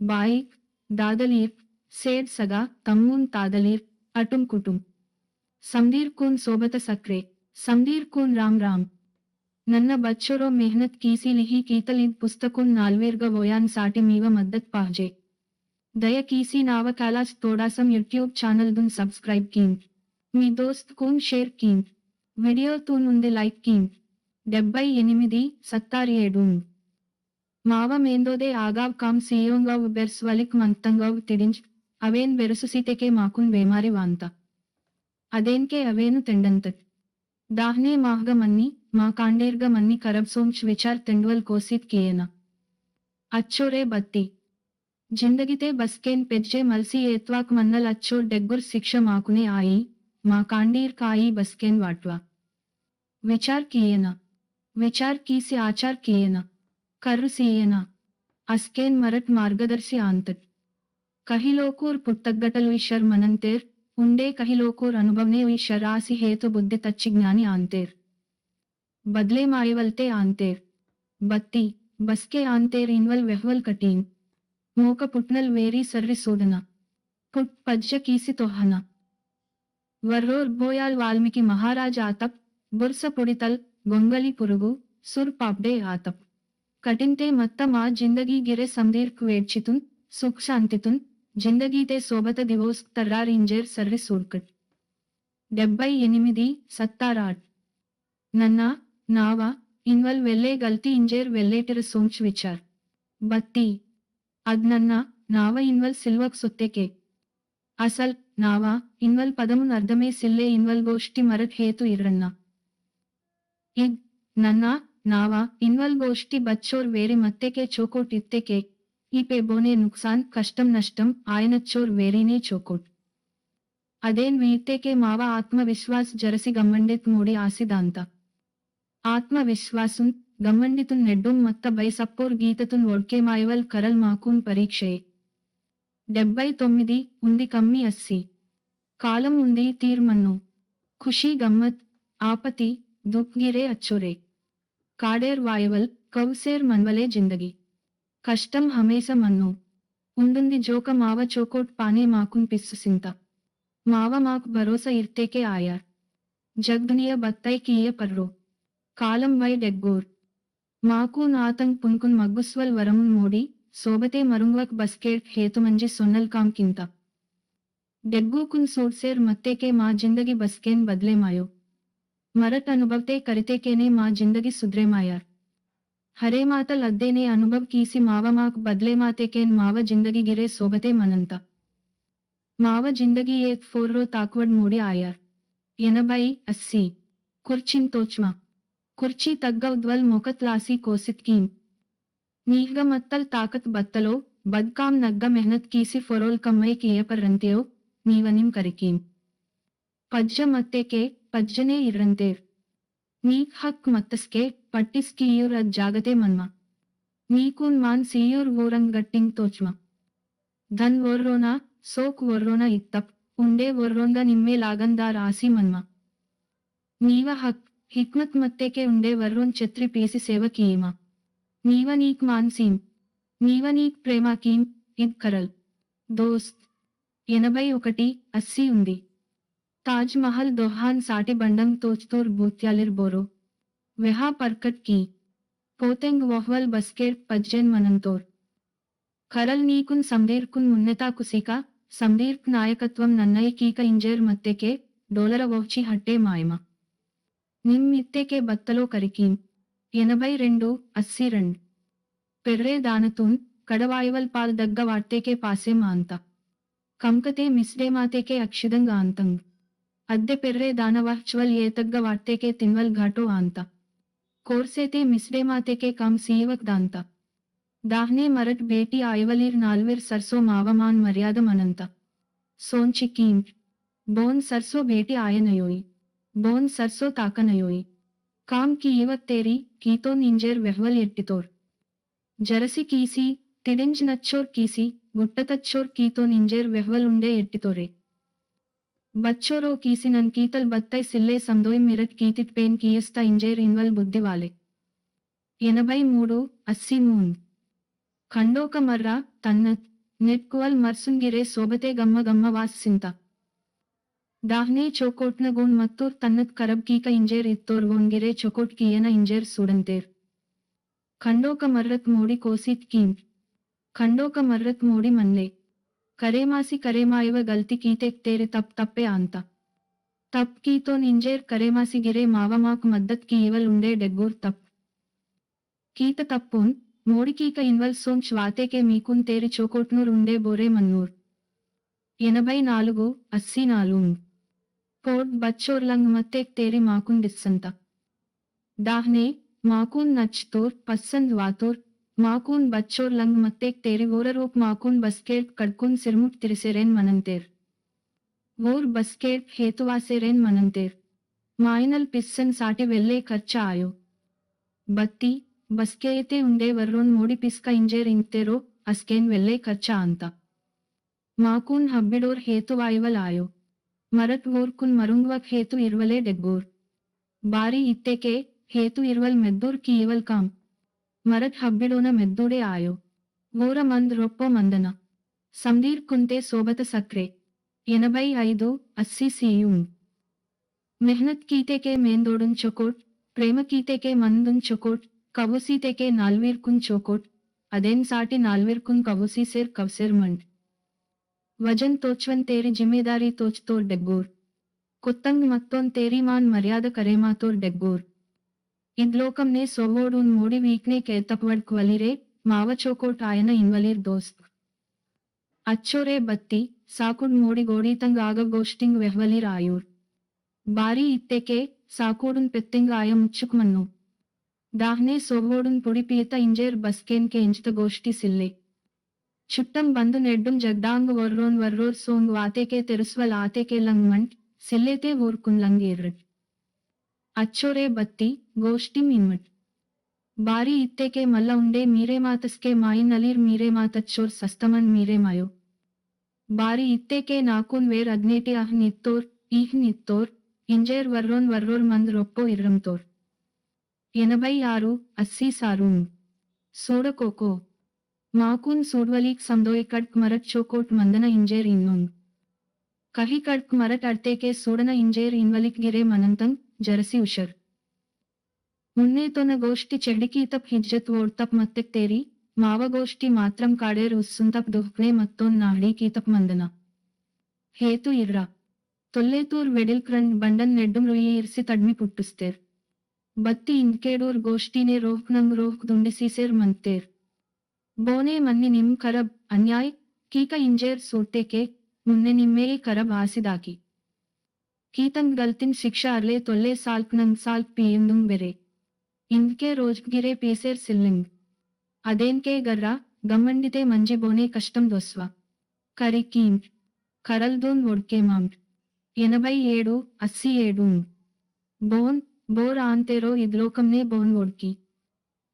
Baij దాదలీర్ said సగా తమ్మూన్ తాదలీర్ అటుం కుటుం సమదీర్ కూన్ సోబత సక్రే సమదీర్ కూన్ Ram Ram ನನ್ನ ಬಚ್ಚೊರೋ ಮೆಹನತ್ ಕೀಸಿ ಲಿಹಿ ಕೀತಲಿನ್ ಪುಸ್ತಕುನ್ ನಾಲ್ವೇರ್ಗ ವೋಯಾನ್ ಸಾಟಿ ಮೀವ ಮದ್ದತ್ ಪಾಹ್ಜೆ ದಯ ಕೀಸಿ ನಾವ ಕಾಲಾಸ್ ತೋಡಾಸಂ ಯೂಟ್ಯೂಬ್ ఛానల్ దున్ సబ్స్క్రైబ్ కీన్ మీ దోస్త్ కూన్ షేర్ కీన్ వీడియో తూన్ ఉంది లైక్ కీన్ డెబ్బై ఎనిమిది సత్తారి ఏడు മാവമേന്തോതെ ആകാവ് കാം സിയോങ്കാവ് ബെർസ് വലിക് మంతంగా തിരിഞ്ച് అవేన్ బెరుసు సీతకే വേമാരി వేమారి వాంత. అదేన్కే అవేను తిండంత. దాహ్నే మాహగమన్ని మా కాండేర్గమన్ని కరబ్సోంచ్ విచార్ తిండువల్ కోసిత్ కియేన. అచ్చోరే బత్తి. జిందగితే బస్కేన్ పెజ్జే మల్సి ఏత్వాక్ మన్నల్ అచ్చో డెగ్గుర్ శిక్ష మాకునే ఆయి మా కాండీర్ కాయి బస్కేన్ వాట్వా. విచార్ కీయన. విచార్ కీసి ఆచార్ కీయనా. करुसेयना अस्केन मरत मार्गदर्शी आंत कहिलोकुर पुत्तगटल विशर मनंतेर उंडे कहिलोकुर अनुभवने विशरासी हेतु बुद्धि तच्चिज्ञानी आंतेर बदले मायवलते आंतेर बत्ती बसके आंतेर इनवल व्यहवल कटीन मोक पुटनल वेरी सर्वि सोदना पुट पज्ज कीसी तोहना वर्रोर भोयाल वाल्मीकि महाराज आतप बुरस पुड़ितल गोंगली पुरुगु सुर पापडे आतप ಕಠಿನ್ ತೆ ಮಾ ಜಿಂದಗಿ ಗೆರೆ ಸಂದೀರ್ ಕು ಎಡ್ಚಿತ್ತುನ್ ಸುಖ್ ಶಾಂತಿತ್ತುನ್ ಜಿಂದಗಿ ತೆಗೊಬತ ಡಿವೋಸ್ ತರ್ರಾರ್ ಇಂಜೆರ್ ಸರ್ವಿಸ್ ಉರ್ಕಟ್ ಡಬ್ಬೈ ಎನಿಮದಿ ಸತ್ತಾರ್ ನನ್ನ, ನಾವಾ, ಇನ್ವಲ್ ವೆಲ್ಲೆ ಗಲ್ತಿ ಇಂಜೆರ್ ವೆಲ್ಲೇಟೆರ್ ಸೋಂಚ್ ವಿಚಾರ್. ಬತ್ತಿ. ಅದ್ ನನ್ನ, ನಾವ ಇನ್ವಲ್ ಸಿಲ್ವಕ್ ಸುತ್ತೆ ಕೆ. ಅಸಲ್, ನಾವಾ, ಇನ್ವಲ್ ಪದಮ್ ನರ್ಧಮೈ ಸಿಲ್ಲೆ ಇನ್ವಲ್ ಗೋಷ್ಠಿ ಮರಕ್ ಹೇತು ಇರನ್ನ ಇದ್, ನನ್ನ ನಾವ ಇನ್ವಲ್ ಗೋಷ್ಠಿ ಬಚ್ಚೋರ್ వేరే మత్తెకే చోకోట్ ఇత్తెకే ఈ పేబోనే నుక్సాన్ కష్టం నష్టం ఆయనచ్చోర్ వేరేనే చోకోట్ ಅದೇನ್ ವೀರ್ತೆಕೆ ಮಾವ ಆತ್ಮವಿಶ್ವಾಸ್ ಜರಸಿ ಗಮ್ಮಂಡಿತ್ ಮೂಡಿ ಆಸಿದಾಂತ ಆತ್ಮವಿಶ್ವಾಸುನ್ ಗಮ್ಮಂಡಿತುನ್ ನೆಡ್ಡುಂ ಮತ್ತ ಬೈ ಸಪ್ಪೋರ್ ಗೀತತುನ್ ಒಡ್ಕೆ ಮಾಯವಲ್ ಕರಲ್ ಮಾಕೂನ್ ಪರೀಕ್ಷೆ డెబ్బై తొమ్మిది ఉంది కమ్మి అస్సి కాలం ఉంది తీర్మన్ను ఖుషీ గమ్మత్ ఆపతి దుఃఖగిరే అచ్చోరే కాడేర్ వాయవల్ కౌసేర్ మన్వలే జిందగి. కష్టం హమేస మన్ను. ఉండుంది జోక మావ చోకోట్ పానే మాకున్ పిస్సు సింత. మావ మాకు భరోసా ఇర్తేకే ఆయార్. జగ్దునియ బత్తై కీయ పర్రో. కాలం వై డెగ్గోర్. మాకు నాతంగ్ పున్కున్ మగ్గుస్వల్ వరమున్ మోడి సోబతే మరుంగ్వక్ బస్కేట్ హేతుమంజి సొన్నల్ కాం కింత. డెగ్గూకున్ సోడ్సేర్ మత్తేకే మా జిందగి బస్కేన్ బద్లే మాయో. మరట్ అనుభవతే కరితేకేనే మా జిందగి సుద్రే మాయార్ హరే మాతల్ అద్దేనే అనుభవ్ కీసి మావ మాక్ బద్లే మాతేకేన్ మావ జిందగి గిరే సోబతే మనంత మావ జిందగి ఏక్ ఫోర్రో తాక్వడ్ మూడి ఆయార్ ఎనభై అస్సి కుర్చిన్ తోచ్మా కుర్చీ తగ్గ ఉద్వల్ మొకత్లాసి కోసిత్ కీం నీహ్గ మత్తల్ తాకత్ బత్తలో బద్కాం నగ్గ మెహనత్ కీసి ఫొరోల్ కమ్మై కియపర్రంతేయో నీవనిం కరికీం పజ్జ మత్తేకే పజ్జనే ఇర్రంతేర్ నీక్ హక్ మత్తస్కే పట్టిస్ కీయూర్ అద్ జాగతే మన్మ. నీకూన్ మాన్ సీయూర్ ఊరంగ్ గట్టింగ్ తోచ్మ. ధన్ ఒర్రోనా సోక్ ఒర్రోనా ఇత్తప్ ఉండే ఒర్రోంద నిమ్మే లాగందార్ ఆసి మన్మ. నీవ హక్ హిక్మత్ మత్తేకే ఉండే వర్రోన్ ఛత్రి పీసి సేవ కీయమా నీవ నీక్ మాన్సీం నీవ నీక్ ప్రేమాకీం ఇద్ కరల్. దోస్త్ ఎనభై ఒకటి అస్సీ ఉంది. తాజ్ మహల్ దొహాన్ సాటి బండం తోచ్తోర్ బూత్యాలిర్ బోరో వెహా పర్కట్ కీ పోతెంగ్ వహ్వల్ బస్కేర్ పజ్జెన్ మనంతోర్ కరల్ నీకున్ సందేర్కున్ మున్నెతా కుసిక సందీర్క్ నాయకత్వం నన్నయ కీక ఇంజేర్ మత్తెకే డోలర వౌచి హట్టే మాయమ నిమ్ ఇత్తెకే బత్తలో కరికీం ఎనభై రెండు అస్సీ రెండు పెర్రే దానతూన్ కడవాయవల్ పాల్ దగ్గ వార్తేకే పాసే మాంత కంకతే మిస్డే మాతేకే అక్షిదంగా అంతంగ్ అద్దె పెర్రే దానవాహ్చ్వల్ ఏతగ్గ వార్తేకే తిన్వల్ ఘాటో ఆంత కోర్సేతే మిస్డే మాతేకే కమ్ సీవక్ దాంత దాహ్నే మరట్ బేటి ఆయవలీర్ నాల్వేర్ సర్సో మావమాన్ మర్యాదం అనంత సోంచి కీం బోన్ సర్సో బేటి ఆయనయోయి బోన్ సర్సో తాకనయోయి కామ్కి ఈవక్ తేరి కీతో నింజేర్ వెహ్వల్ ఎట్టితోర్ జరసి కీసి తిడింజ్ నచ్చోర్ కీసి గుట్టతచ్చోర్ కీతో నింజేర్ వెహ్వల్ ఉండే ఎట్టితోరే బచ్చోరో కీసి నన్ కీతల్ బత్తై సిల్లే సందోయ్ మిరట్ కీతిట్ పేన్ కీయస్తా ఇంజేర్ ఇన్వల్ బుద్ధివాలే ఎనభై మూడు అస్సీ మూన్ ಖಂಡೋಕ ಮರ್ರ ತನ್ನ ನೆಟ್ಕುವಲ್ ಮರ್ಸುಂಗಿರೆ ಸೋಬತೆ ಗಮ್ಮ ಗಮ್ಮ ವಾಸಿಂತ ದಾಹ್ನೆ ಚೋಕೋಟ್ನ ಗುಣ್ ಮತ್ತೂರ್ ತನ್ನತ್ ಕರಬ್ ಕೀಕ ಇಂಜೇರ್ ಇತ್ತೋರ್ ಗೊಂಗಿರೆ ಚೊಕೋಟ್ ಕೀಯನ ಇಂಜೇರ್ ಸುಡಂತೇರ್ ಖಂಡೋಕ ಮರ್ರತ್ ಮೋಡಿ ಕೋಸಿತ್ ಕೀಂ ಖಂಡೋಕ ಮರ್ರತ್ ಮೋಡಿ ಮನ್ಲೆ ಕರೇಮಾಸಿ ಕರೇಮಾಯವ ಗಲ್ತಿ ಕೀತೆಕ್ ತೇರೆ ತಪ್ ತಪ್ಪೆ ಅಂತ ತಪ್ ಕೀತೋ ನಿಂಜೇರ್ ಕರೇಮಾಸಿಗಿರೆ ಮಾವಮಾಕ್ ಮದ್ದತ್ ಕೀವಲ್ ಉಂಡೆ ಡೆಗ್ಗೂರ್ ತಪ್ కీత తప్పున్ మోడికీక ఇన్వల్ సోంచ్ వాతేకే మీకున్ తేరి చోకోట్నూర్ ఉండే బోరే మన్నూర్ ఎనభై నాలుగు అస్సీ నాలుగు కోడ్ బచ్చోర్లంగ్ మత్తేక్ తేరి మాకున్ డిస్సంత దాహ్నే మాకూన్ నచ్తోర్ పస్సంద్ వాతోర్ माकून बच्चो लंग मतेक तेरे गोर रोक माकून बसके कड़कुन सिरमुट तिरसे रेन मनंतिर गोर बसके हेतुवा से रेन मनंतिर माइनल पिस्सन साटे वेल्ले खर्चा आयो। बत्ती, बसके ते उंडे वर्रोन मोड़ी पिसका इंजेर इंते रो अस्केन वेल्ले खर्चा आंता। माकून हब्बिडोर हेतु आयवल आयो। मरत गोर कुन मरुंगवक हेतु इरवले डेगोर। बारी इत्ते के हेतु इरवल मेद्दोर की इवल काम। मरत हब्बिड़ोन मेद्दूडे आयो गोर मंद रोप मंदना समीर कुंते सोबत सक्रे एन भाई अस्सी सीयू मेहनत कीते के मेन्दोड़न चोकोट प्रेम कीते के मंदुन चोकोट कबूसीते के नालवीर कुन चोकोट अदेन साटी नालवीर कुन कबूसी सिर कवसिर मंड वज़न तोचवन तेरी ज़िम्मेदारी तोच तोर डेगोर कुत्तंग मत्तोन तेरी मान मर्याद करेमा तोर डेगोर సొవ్వోడున్ మోడి వీక్నే కేతప్వడ్ క్వలిరే మావ చోకోట్ ఆయన ఇన్వలీర్ దోస్త్ అచ్చోరే బత్తి సాకుడ్ మోడి గోడీతంగ్ ఆగ గోష్టింగ్ వెహ్వలీర్ ఆయూర్ ಬಾರಿ ಇತ್ತೆಕೆ ಸಾಕೋಡುನ್ ಪೆತ್ತಿಂಗ ಆಯ ಮುಚ್ಚುಕ್ಮನ್ನು ದಾಹ್ನೆ ಸೊವ್ವೋಡುನ್ ಪುಡಿ ಪೀತ ಇಂಜೇರ್ ಬಸ್ಕೇನ್ಕೆ ಎಂಜಿತ ಗೋಷ್ಠಿ ಸಿಲ್ಲೆ చుట్టం బందు నెడ్డుం జగ్డాంగ్ వర్రోన్ వర్రోర్ సోంగ్ వాతేకే తెరుస్వల్ ఆతేకే లంగ్ మంట్ సిల్లేతే ఊర్కున్ లంగ్ ఎర్రట్ అచ్చోరే బత్తి గోష్ఠిం ఇన్మట్ బారి ఇత్తేకే మల్ల ఉండే మీరే మాతస్కే మాయిన్ అలీర్ మీరే మాతచ్చోర్ సస్తమన్ మీరే మాయో బారి ఇత్తేకే నాకున్ వేర్ అగ్నేటి అహ్ నిత్తోర్ ఈహ్ నిత్తోర్ ఇంజేర్ వర్రోన్ వర్రోర్ మంద్ రొప్పో ఇర్రంతోర్ ఎనభై ఆరు అస్సీ సారూన్ సోడకోకో ಮಾಕೂನ್ ಸೂಡ್ವಲೀಕ್ ಸಂದೋಯ್ ಕಡ್ಕ್ ಮರಟ್ ಚೋಕೋಟ್ ಮಂದನ ಇಂಜೇರ್ ಇನ್ನೊಂದ್ ಕಹಿ ಕಡ್ಕ್ ಮರಟ್ ಅಡ್ತೇಕೆ ಸೋಡನ ಇಂಜೇರ್ ಇನ್ವಲಿಕ್ ಗಿರೆ ಮನಂತಂಗ್ ಜರಸಿ ಉಷರ್ ಮುನ್ನೆ ತೊನ ಗೋಷ್ಠಿ ಚೆಡ್ಡಿಕೀತಪ್ ಹಿಜ್ಜತ್ ಓಡ್ತಪ್ ಮತ್ತೆ ತೇರಿ, ಮಾವ ಗೋಷ್ಠಿ ಮಾತ್ರಂ ಕಾಡೇರ್ ಉಸ್ಸುಂತಪ್ ದುಹ್ನೆ ಮತ್ತೊಂದ್ ನಾಡಿ ಕೀತಪ್ ಮಂದನ. ಹೇತು ಇರ್ರ. ತೊಲ್ಲೇತೂರ್ ವೆಡಿಲ್ ಕ್ರಂಡ್ ಬಂಡನ್ ನೆಡ್ಡುಂ ರುಯಿ ಇರ್ಸಿ ತಡ್ಮಿ ಪುಟ್ಟುಸ್ತೇರ್. ಬತ್ತಿ ಇಂಕೇಡೂರ್ ಗೋಷ್ಠಿನೇ ರೋಹ್ಕ್ ನಂಗ್ ರೋಹ್ಕ್ ದುಂಡಿಸೀಸೇರ್ ಮಂತೇರ್. ಬೋನೆ ಮನ್ನಿ ನಿಮ್ ಕರಬ್ ಅನ್ಯಾಯ್, ಕೀಕ ಇಂಜೇರ್ ಸೋಟೆಕೆ ಮುನ್ನೆ ನಿಮ್ಮೇ ಕರಬ್ ಆಸಿದಾಕಿ ಕೀತಂಗ್ ಗಲ್ತಿನ್ ಶಿಕ್ಷಾ ಅರ್ಲೆ ತೊಲ್ಲೆ ಸಾಲ್ಕ್ ನಂಗ್ ಸಾಲ್ಕ್ ಪೀಯಿಂದುಂ ಬೆರೆ ಇಂದ್ಕೆ ರೋಜ್ಗಿರೆ ಪೀಸೇರ್ ಸಿಲ್ಲಿಂಗ್ ಅದೇನ್ಕೆ ಗರ್ರ ಗಮ್ಮಂಡಿತೆ ಮಂಜಿ ಬೋನೆ ಕಷ್ಟಂ ದೊಸ್ವ కరి కీమ్ కరల్దోన్ ఒడ్కే మాంట్ ఎనభై ఏడు అస్సి ఏడు బోన్ బోర్ ఆంతేరో ఇద్లోకంనే బోన్ ఒడ్కి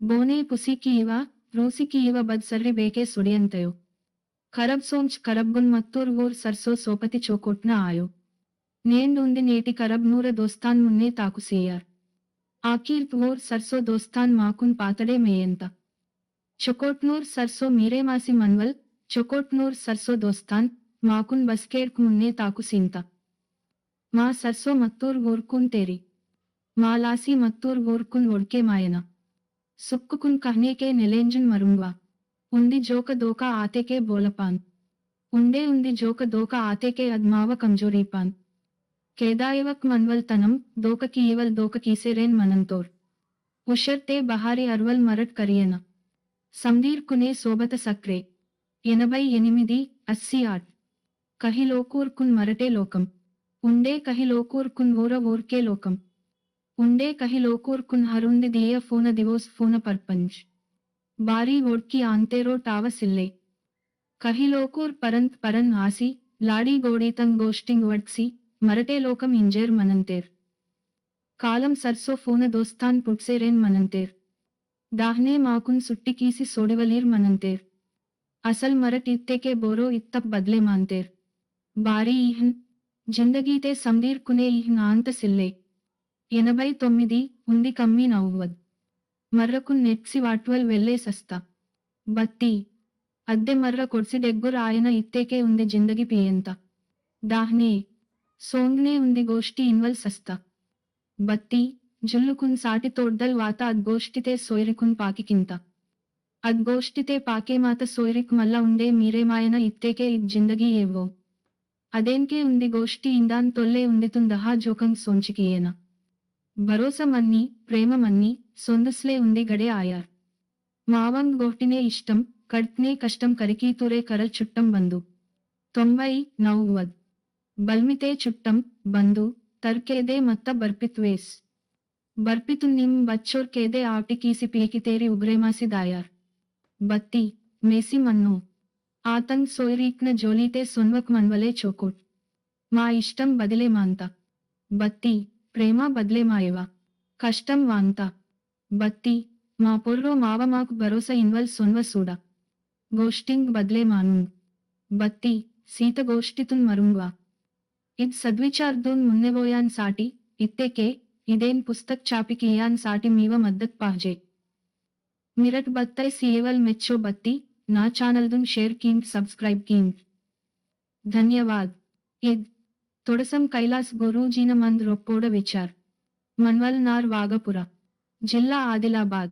బోనే పుసికి ఇవ ರೂಸಿಕಿ ಇವ ಬದ್ ಸರ್ರಿ ಬೇಕೆ ಸುಡಿಯಂತೆಯೋ ಖರಬ್ ಸೋಂಚ್ ಕರಬ್ಗುನ್ ಮತ್ತೂರ್ ಊರ್ ಸರ್ಸೋ ಸೋಪತಿ ಚೋಕೋಟ್ನ ಆಯೋ నేండుంది నేటి కరబ్ నూర దోస్తాన్ మున్నే తాకు తాకుసేయార్ ఆకీర్ ఓర్ సర్సో దోస్తాన్ మాకున్ పాతడే మేయంత. చొకోట్నూర్ సర్సో మీరే మాసి మన్వల్ చొకోట్నూర్ సర్సో దోస్తాన్ మాకున్ బస్కేర్కు మున్నే తాకు తాకుసింత మా సర్సో మత్తూర్ ఓర్కున్ తేరి. మా లాసి మత్తూర్ ఓర్కున్ ఒడ్కే మాయన. సుక్కుకున్ కహ్నేకే నెలేంజన్ మరుంగ్వా. ఉంది జోక దోక ఆతేకే బోలపాన్. ఉండే ఉంది జోక దోక ఆతేకే అద్మావ కంజోరీపాన్. కేదాయవక్ మన్వల్ తనం దోకకి ఈవల్ దోకకీసేరేన్ మనంతోర్ ఉషర్తే బహారి అర్వల్ మరట్ కరియన. సందీర్ కునే సోబత సక్రే. ఎనభై ఎనిమిది అస్సి ఆట్. కహిలోకూర్ కున్ మరటే లోకం. ఉండే కహిలోకూర్ కున్ ఊర ఊర్కే లోకం. ఉండే కహిలోకూర్ కున్ హరుంది దియ ఫూన దివోస్ ఫూన పర్పంచ్ బారీ ఓడ్కి ఆంతేరో టావసిల్లే కహిలోకూర్ పరంత్ పరన్ ఆసి లాడీ గోడీతంగ్ గోష్టింగ్ వడ్సి మరటే లోకం ఇంజేర్ మనంతేర్. కాలం సర్సో ఫోన దోస్తాన్ పుట్సేరేన్ మనంతేర్. దాహ్నే మాకున్ సుట్టి కీసి సోడెవలీర్ మనంతేర్. అసల్ మరట్ ఇత్తేకే బోరో ఇత్త బద్లే మాంతేర్. భారీ ఇహన్ జిందగీతే సందీర్ కునే ఇహన్ ఆంత సిల్లే. ఎనభై తొమ్మిది ఉంది కమ్మి నవ్వద్. మర్రకున్ నెట్సి వాట్వల్ వెళ్ళే సస్తా. బత్తి అద్దె మర్ర కొడ్సి డెగ్గుర్ ఆయన ఇత్తేకే ఉంది జిందగి పియంత దాహ్నే సోంగ్నే ఉంది గోష్టి ఇన్వల్ సస్తా. బత్తి జుల్లుకున్ సాటి తోడ్దల్ వాత అద్గోష్టితే సోయరికున్ పాకికింత. అద్గోష్టితే పాకే మాత సోయరిక్ మల్ల ఉండే మీరే మాయన ఇత్తేకే జిందగీ ఏవో అదేంకే ఉంది గోష్టి ఇందాన్ తొల్లే ఉండితుందహ జోకం సోంచికియేన. ప్రేమ ప్రేమమన్ని సొందుస్లే ఉంది గడే ఆయార్. మావం గోటినే ఇష్టం కడ్నే కష్టం కరికీతురే కరల్ చుట్టం బంధు తొంభై నవ్వద్. బల్మితే చుట్టం బంధు తర్కేదే మత్త బర్పిత్వేస్. బర్పితు నిమ్ ಬಚ್ಚೋರ್ ಕೇದೆ ಆಟಿ ಕೀಸಿ ಪೀಕಿತೇರಿ ಉಗ್ರೇಮಾಸಿದಾಯಾರ್ ಬತ್ತಿ ಮೇಸಿ ಮನ್ನು ఆతంగ్ సోయరీక్న జోలీతే సొన్వక్ మన్వలే చోకుట్. మా ఇష్టం బదిలే మాంత. బత్తి ప్రేమ బదిలే మాయవ. కష్టం వాంత. బత్తి మా పొర్రో మావ మాకు భరోసా ఇన్వల్ సొన్వ సూడ. గోష్టింగ్ బదిలే మాను బత్తి సీత గోష్టితున్ మరుంగ్వా. ఇద్ సద్విచార్దోన్ మున్నెవోయాన్ సాటి ఇత్తేకే ఇదేన్ పుస్తక్ చాపికియాన్ సాటి మీవ మద్దత్ పాజే. మిరట్ బత్తై సియేవల్ మెచ్చో బత్తి నా ఛానల్దున్ షేర్ కీన్ సబ్స్క్రైబ్ కీన్ ధన్యవాద్. ఇద్ తొడసం కైలాస్ గురూజీన మంద్ రొప్పోడ విచార్. మన్వల్ నార్ వాగపుర. జిల్లా ఆదిలాబాద్.